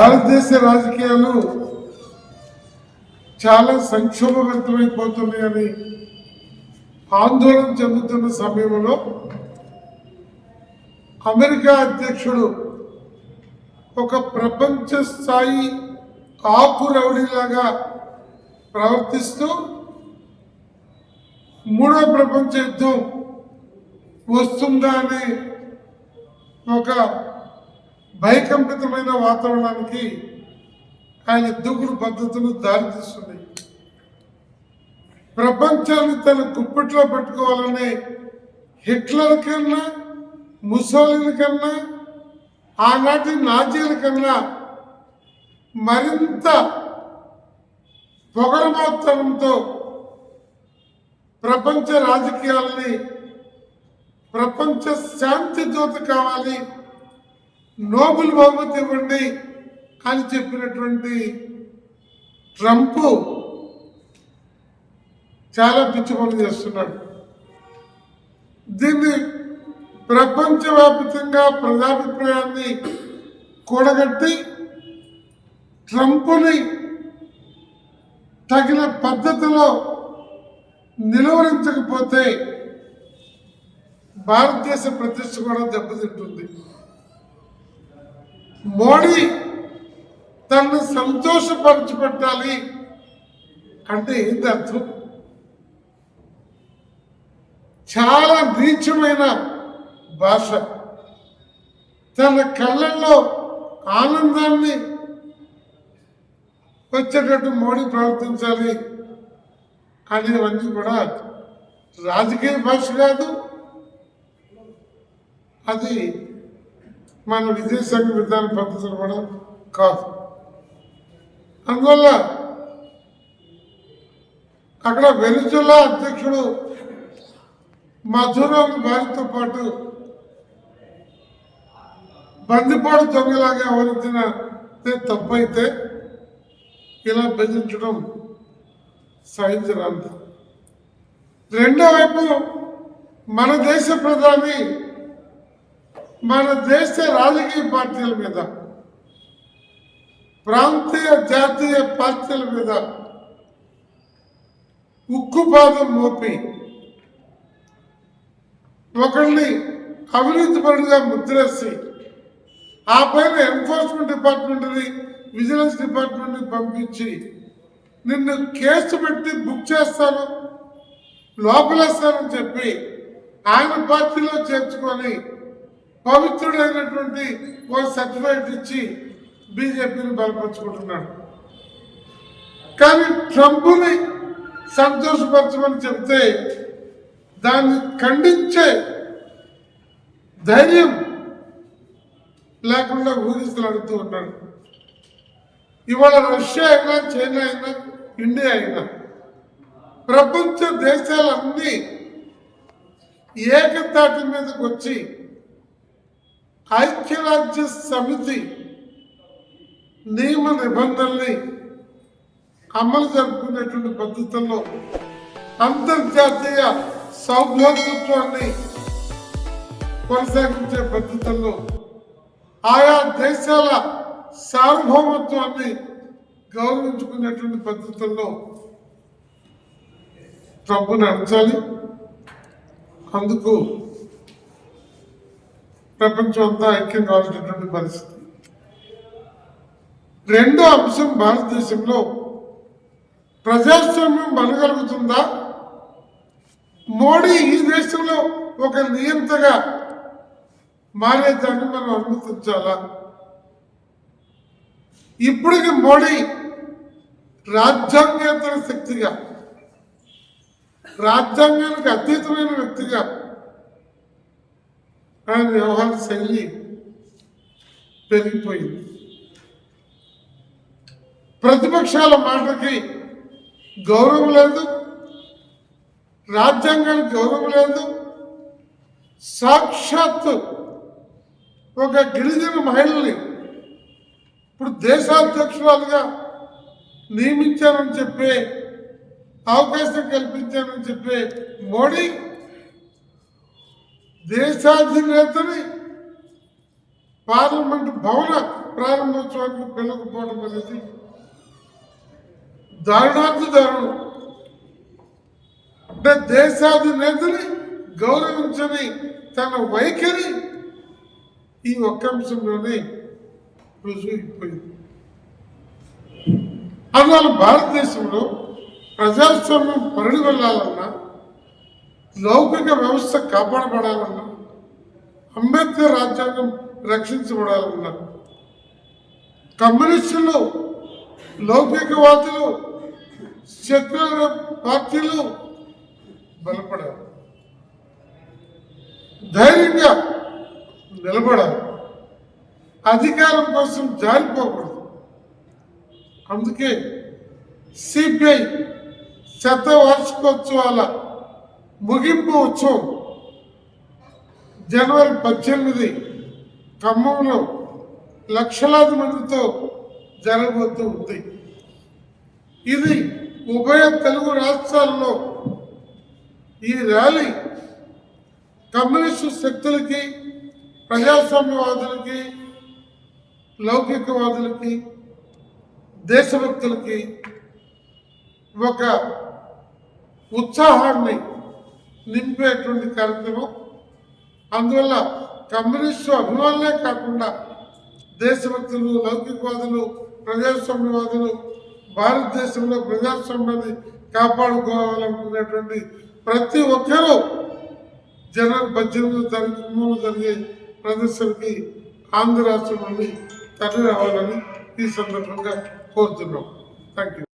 భారతదేశ రాజకీయాలు చాలా సంక్షోభవంతమైపోతున్నాయని ఆందోళన చెందుతున్న సమయంలో అమెరికా అధ్యక్షుడు ఒక ప్రపంచ స్థాయి ఆకు రౌడీలాగా ప్రవర్తిస్తూ మూడో ప్రపంచ యుద్ధం వస్తుందా అనే ఒక భయకంపితమైన వాతావరణానికి ఆయన దూకుడు పద్ధతులు దారితీస్తున్నాయి ప్రపంచాన్ని తన కుప్పట్లో పెట్టుకోవాలనే హిట్లర్ కన్నా ముసోలిని కన్నా ఆనాటి నాజీల కన్నా మరింత పొగరమోత్తరంతో ప్రపంచ రాజకీయాల్ని ప్రపంచ శాంతి దూత కావాలి నోబుల్ బహుమతి ఇవ్వండి అని చెప్పినటువంటి ట్రంప్ చాలా పిచ్చి పనులు చేస్తున్నాడు. దీన్ని ప్రపంచవ్యాప్తంగా ప్రజాభిప్రాయాన్ని కూడగట్టి ట్రంప్ని తగిన పద్ధతిలో నిలువరించకపోతే భారతదేశ ప్రతిష్ట కూడా దెబ్బతింటుంది. మోడీ తనను సంతోషపరచిపెట్టాలి అంటే ఏంటి అర్థం? చాలా నీచమైన భాష. తన కళ్ళల్లో ఆనందాన్ని వచ్చేటట్టు మోడీ ప్రవర్తించాలి. అనేవన్నీ కూడా రాజకీయ భాష కాదు. అది మన విదేశాంగ విధాన పద్ధతులు కూడా కాదు. అందువల్ల అక్కడ వెనుజులా అధ్యక్షుడు మధురం వారితో పాటు బందిపాడు దొంగలాగా వ్యవహరించిన తప్పైతే ఇలా బెదిరించడం సహించరాంత రెండో వైపు మన దేశ ప్రధాని మన దేశ రాజకీయ పార్టీల మీద ప్రాంతీయ జాతీయ పార్టీల మీద ఉక్కుపాదం మోపి ఒకరిని అవినీతి పరుడుగా ముద్రేసి ఆ పైన ఎన్ఫోర్స్మెంట్ డిపార్ట్మెంట్ని విజిలెన్స్ డిపార్ట్మెంట్ని పంపించి నిన్ను కేసు పెట్టి బుక్ చేస్తాను లోపలేస్తానని చెప్పి ఆయన పార్టీలో చేర్చుకొని పవిత్రుడైనటువంటి ఓ సర్టిఫికేట్ ఇచ్చి బీజేపీని బలపరుచుకుంటున్నాడు. కానీ ట్రంప్ని సంతోషపరచమని చెప్తే దాన్ని ఖండించే ధైర్యం లేకుండా ఊహిస్తలాడుతూ ఉన్నాడు. ఇవాళ రష్యా అయినా చైనా అయినా ఇండియా అయినా ప్రపంచ దేశాలన్నీ ఏకతాటి మీదకి వచ్చి ఐక్యరాజ్య సమితి నియమ నిబంధనల్ని అమలు జరుపుకునేటువంటి పద్ధతుల్లో అంతర్జాతీయ సౌభ్యోత్సవాన్ని కొనసాగించే పద్ధతుల్లో ఆయా దేశాల సార్వభౌమత్వాన్ని గౌరవించుకునేటువంటి పద్ధతుల్లో ట్రంప్ నడచాలి. అందుకు ప్రపంచం అంతా ఐక్యం కావాల్సినటువంటి పరిస్థితి. రెండో అంశం భారతదేశంలో ప్రజాస్వామ్యం బలగలుగుతుందా? మోడీ ఈ దేశంలో ఒక నియంతగా మారేదాన్ని మనం అనుమతించాలా? ఇప్పటికి మోడీ రాజ్యాంగేతర శక్తిగా రాజ్యాంగానికి అతీతమైన వ్యక్తిగా ఆయన వ్యవహార శైలి పెరిగిపోయింది. ప్రతిపక్షాల మాటకి గౌరవం లేదు రాజ్యాంగానికి గౌరవం లేదు. సాక్షాత్తు ఒక గిరిజన మహిళని ఇప్పుడు దేశాధ్యక్షురాలుగా నియమించారని చెప్పే అవకాశం కల్పించారని చెప్పే మోడీ దేశాధినేతని పార్లమెంట్ భవన ప్రారంభోత్సవానికి పిల్లకపోవడం అనేది దారుణార్థ దారుణం అంటే దేశాధినేతని గౌరవించని తన వైఖరి ఈ ఒక్క అంశంలోనే రుజువైపోయింది. అందువల్ల భారతదేశంలో ప్రజాస్వామ్యం పరిడి వెళ్ళాలన్నా లౌకిక వ్యవస్థ కాపాడబడాలన్నా అంబేద్కర్ రాజ్యాంగం రక్షించబడాలన్నా కమ్యూనిస్టులు లౌకికవాదులు సెక్యులర్ పార్టీలు బలపడాలి. ధైర్యంగా నిలబడాలి. అధికారం కోసం జారిపోకూడదు. అందుకే సిపిఐ శత వార్షికోత్సవాల ముగింపు ఉత్సవం జనవరి పద్దెనిమిది ఖమ్మంలో లక్షలాది మందితో జరగబోతూ ఉంది. ఇది ఉభయ తెలుగు రాష్ట్రాల్లో ఈ ర్యాలీ కమ్యూనిస్టు శక్తులకి ప్రజాస్వామ్యవాదులకి లౌకికవాదులకి దేశభక్తులకి ఒక ఉత్సాహాన్ని నింపేటువంటి కార్యక్రమం. అందువల్ల కమ్యూనిస్టు అభిమానులే కాకుండా దేశభక్తులు లౌకికవాదులు ప్రజాస్వామ్యవాదులు భారతదేశంలో ప్రజాస్వామ్యాన్ని కాపాడుకోవాలనుకునేటువంటి ప్రతి ఒక్కరూ జనవరి పద్దెనిమిది తారీఖు జరిగే ప్రదర్శనకి ఆంధ్ర రాష్ట్రం నుండి తరలి రావాలని ఈ సందర్భంగా కోరుతున్నాం. Thank you